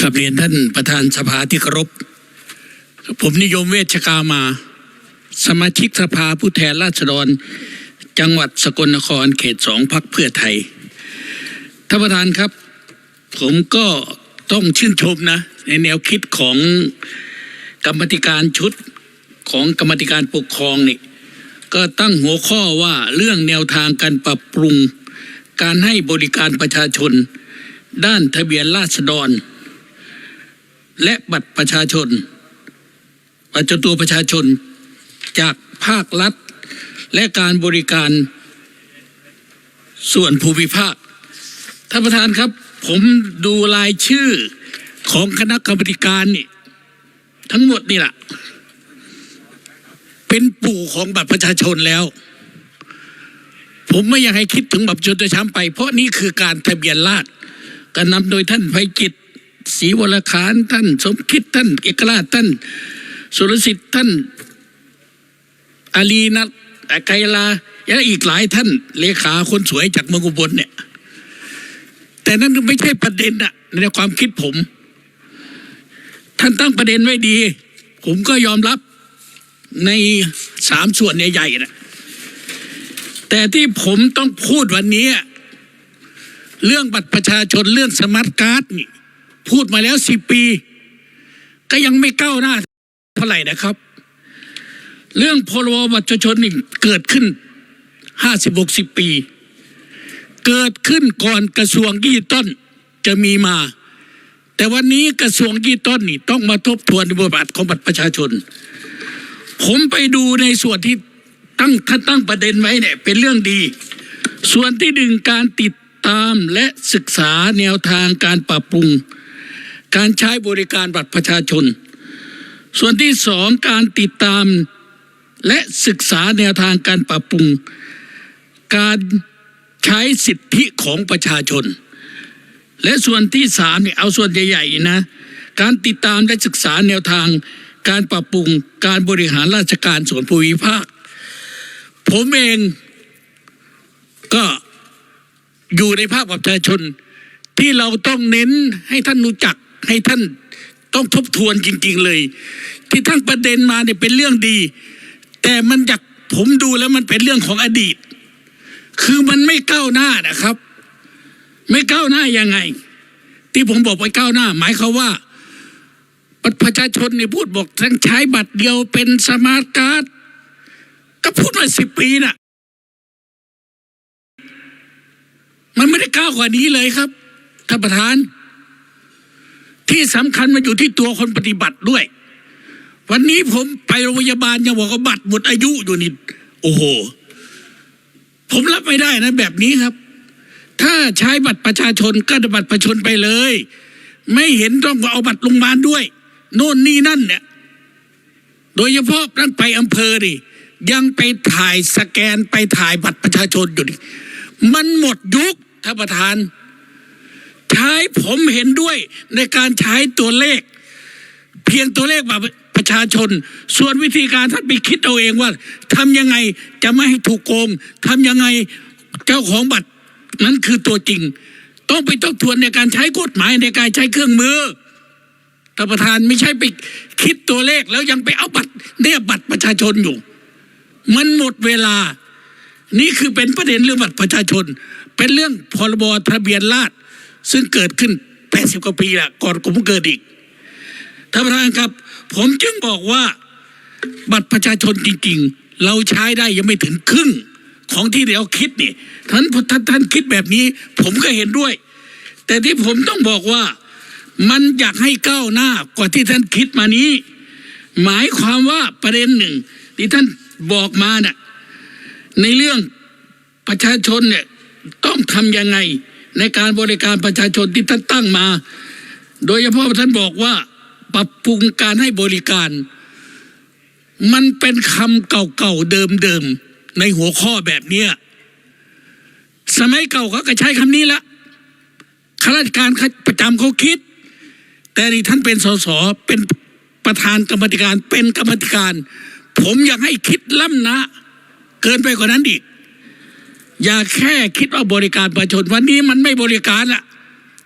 กับเรียนท่านประธานสภาที่เคารพ ผมนิยมเวชกามา สมาชิกสภาผู้แทนราษฎร จังหวัดสกลนครเขตสองพักเพื่อไทย ท่านประธานครับ ผมก็ต้องชื่นชมนะ ในแนวคิดของกรรมธิการชุดของกรรมธิการปกครองนี่ก็ตั้งหัวข้อว่าเรื่องแนวทางการปรับปรุง การให้บริการประชาชน ด้านทะเบียนราษฎร และบัตรประชาชนปรจตัวประชาชนจากภาครัฐ และการบริการส่วนภูมิภาคท่านประธานครับ ผมดูรายชื่อของคณะกรรมการนี่ทั้งหมดนี่แหละเป็นปู่ของบัตรประชาชนแล้ว ผมไม่อยากให้คิดถึงบัตรประชาชนโดยช้ำไป เพราะนี่คือการทะเบียนราษฎรการนำโดยท่านไพจิต ศรีวรคารท่าน สมคิดท่านเอกราชท่านสุรสิทธิ์ท่านอาลีนัทไกรลาและอีกหลายท่านเลขาคนสวยจากเมืองอุบลเนี่ย แต่นั่นไม่ใช่ประเด็นอะในความคิดผม ท่านตั้งประเด็นไว้ดี ผมก็ยอมรับในสามส่วนใหญ่ๆนะแต่ที่ผมต้องพูดวันนี้ เรื่องบัตรประชาชนเรื่องสมาร์ทการ์ดนี่ พูดมาแล้วสิปี ก็ยังไม่ก้าวหน้าเท่าไหร่นะครับ เรื่องพรบบัตรประชาชนนี่เกิดขึ้นห้าสิบหกสิบปี เกิดขึ้นก่อนกระทรวงดิจิตอลจะมีมา แต่วันนี้กระทรวงดิจิตอลนี่ต้องมาทบทวนบทบาทของบัตรประชาชน ผมไปดูในส่วนที่ตั้งท่านตั้งประเด็นไว้เนี่ยเป็นเรื่องดี ส่วนที่หนึ่งการติดตามและศึกษาแนวทางการปรับปรุง การใช้บริการบัตรประชาชน ส่วนที่สองการติดตามและศึกษาแนวทางการปรับปรุง การใช้สิทธิของประชาชน และส่วนที่สามเนี่ยเอาส่วนใหญ่ๆนะการติดตามและศึกษาแนวทางการปรับปรุงการบริหารราชการส่วนภูมิภาค ผมเองก็อยู่ในภาคประชาชนที่เราต้องเน้นให้ท่านรู้จัก ให้ท่านต้องทบทวนจริง ๆเลย ที่ทั้งประเด็นมาเนี่ยเป็นเรื่องดี แต่มันจากผมดูแล้วมันเป็นเรื่องของอดีต คือมันไม่ก้าวหน้านะครับ ไม่ก้าวหน้ายังไง ที่ผมบอกไปก้าวหน้า หมายเขาว่าบัตรประชาชนเนี่ยพูดบอกทั้งใช้บัตรเดียวเป็นสมาร์ทการ์ดก็พูดมาสิบปีน่ะ มันไม่ได้ก้าวกว่านี้เลยครับท่านประธาน ที่สำคัญมันอยู่ที่ตัวคนปฏิบัติด้วย วันนี้ผมไปโรงพยาบาลยังบอกว่าบัตรหมดอายุอยู่นี่โอ้โห ผมรับไม่ได้นะแบบนี้ครับ ถ้าใช้บัตรประชาชนก็บัตรประชาชนไปเลย ไม่เห็นต้องเอาบัตรโรงพยาบาลด้วย โน่นนี่นั่นเนี่ย โดยเฉพาะนั่นไปอำเภอดิยังไปถ่ายสแกนไปถ่ายบัตรประชาชนอยู่ดิมันหมดยุคท่านประธาน ใช้ผมเห็นด้วยในการใช้ตัวเลข เพียงตัวเลขแบัตรประชาชน ส่วนวิธีการท่านไปคิดเอาเองว่าทำยังไงจะไม่ให้ถูกโกงทำยังไงเจ้าของบัตรนั้นคือตัวจริง ต้องไปต้องทวนในการใช้กฎหมายในการใช้เครื่องมือท่านประธานไม่ใช่ไปคิดตัวเลขแล้วยังไปเอาบัตรเนี่ยบัตรประชาชนอยู่ มันหมดเวลา นี่คือเป็นประเด็นเรื่องบัตรประชาชน เป็นเรื่องพรบทะเบียนราษฎร ซึ่งเกิดขึ้น80กว่าปีละก่อนผมเกิดอีกท่านประธานครับ ผมจึงบอกว่าบัตรประชาชนจริง ๆ เราใช้ได้ยังไม่ถึงครึ่งของที่เราคิดนี่ท่านท่านท่านคิดแบบนี้ ผมก็เห็นด้วย แต่ที่ผมต้องบอกว่ามันอยากให้ก้าวหน้ากว่าที่ท่านคิดมานี้ หมายความว่าประเด็นหนึ่ง ที่ท่านบอกมาเนี่ยในเรื่องประชาชนเนี่ยต้องทำยังไง ในการบริการประชาชนที่ท่านตั้งมา โดยเฉพาะท่านบอกว่าปรับปรุงการให้บริการ มันเป็นคำเก่าๆเดิมๆในหัวข้อแบบเนี้ยสมัยเก่าเขาก็ใช้คำนี้ละข้าราชการประจำเขาคิด แต่นี่ท่านเป็นสสเป็นประธานกรรมธิการเป็นกรรมธิการ ผมอยากให้คิดล้ำนะ เกินไปกว่านั้นอีก อย่าแค่คิดว่าบริการประชาชนวันนี้มันไม่บริการละ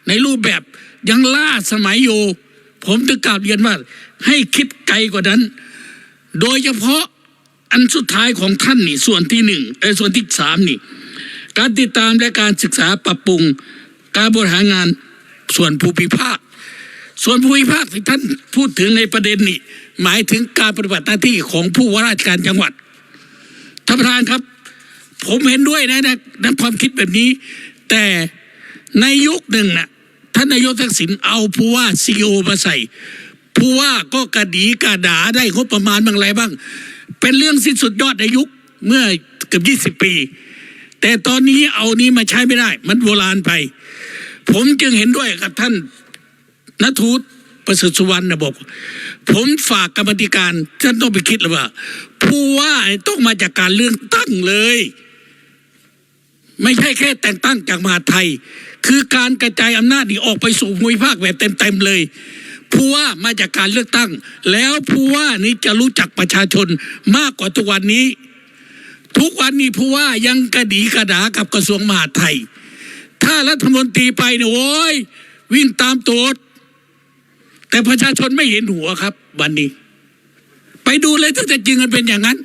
ในรูปแบบยังล่าสมัยอยู่ ผมถึงกล่าวเรียนว่า ให้คิดไกลกว่านั้น โดยเฉพาะอันสุดท้ายของท่านนี่ ส่วนที่หนึ่งเออส่วนที่สามนี่ การติดตามและการศึกษาปรับปรุง การบริหารงานส่วนภูมิภาค ส่วนภูมิภาคที่ท่านพูดถึงในประเด็นนี้ หมายถึงการปฏิบัติหน้าที่ของผู้ว่าราชการจังหวัดท่านประธานครับ ผมเห็นด้วยนะนะในความคิดแบบนี้ แต่ในยุคหนึ่งน่ะท่านนายกทักษิณเอาผู้ว่าซีโอมาใส่ผู้ว่าก็กระดีกระดาได้งบประมาณบางไรบ้าง เป็นเรื่องสิ้นสุดยอดในยุคเมื่อเกือบยี่สิบปี แต่ตอนนี้เอานี้มาใช้ไม่ได้ มันโบราณไป ผมจึงเห็นด้วยกับท่านนัทูตประเสริฐสุวรรณนะบอก ผมฝากกรรมธิการท่านต้องไปคิดเลยว่า ผู้ว่าต้องมาจากการเลือกตั้งเลย ไม่ใช่แค่แต่งตั้งจากมหาไทย คือการกระจายอำนาจนี่ออกไปสู่ภูมิภาคแบบเต็มๆเลยผู้ว่ามาจากการเลือกตั้ง แล้วผู้ว่านี้จะรู้จักประชาชนมากกว่าทุกวันนี้ ทุกวันนี้ผู้ว่ายังกระดีกระดากับกระทรวงมหาดไทย ถ้ารัฐมนตรีไปเนี่ยโอ้ยวิ่งตามตัวแต่ประชาชนไม่เห็นหัวครับ วันนี้ ไปดูเลยถ้าจะจริงมันเป็นอย่างนั้น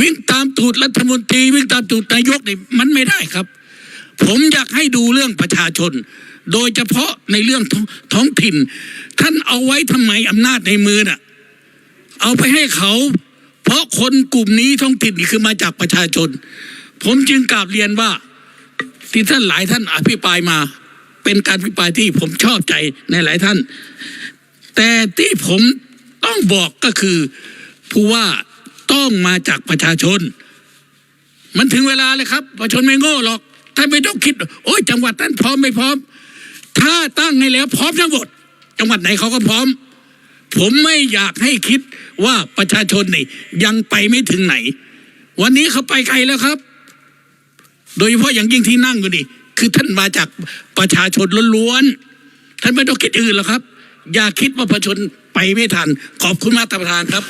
วิ่งตามตูดรัฐมนตรี วิ่งตามตูดนายกนี่มันไม่ได้ครับ ผมอยากให้ดูเรื่องประชาชน โดยเฉพาะในเรื่องท้องถิ่น ท่านเอาไว้ทำไมอำนาจในมือน่ะเอาไปให้เขา เพราะคนกลุ่มนี้ท้องถิ่นนี่คือมาจากประชาชน ผมจึงกราบเรียนว่าที่ท่านหลายท่านอภิปรายมา เป็นการอภิปรายที่ผมชอบใจในหลายท่าน แต่ที่ผมต้องบอกก็คือผู้ว่า ต้องมาจากประชาชน มันถึงเวลาเลยครับ ประชาชนไม่โง่หรอกท่านไม่ต้องคิด โอ้ยจังหวัดนั้นพร้อมไม่พร้อม ถ้าตั้งให้แล้วพร้อมทั้งหมด จังหวัดไหนเขาก็พร้อม ผมไม่อยากให้คิดว่าประชาชนนี่ยังไปไม่ถึงไหน วันนี้เขาไปไกลแล้วครับ โดยเฉพาะอย่างยิ่งที่นั่งอยู่นี่คือท่านมาจากประชาชนล้วนๆท่านไม่ต้องคิดอื่นหรอกครับ อย่าคิดว่าประชาชนไปไม่ทัน ขอบคุณมากท่านประธานครับ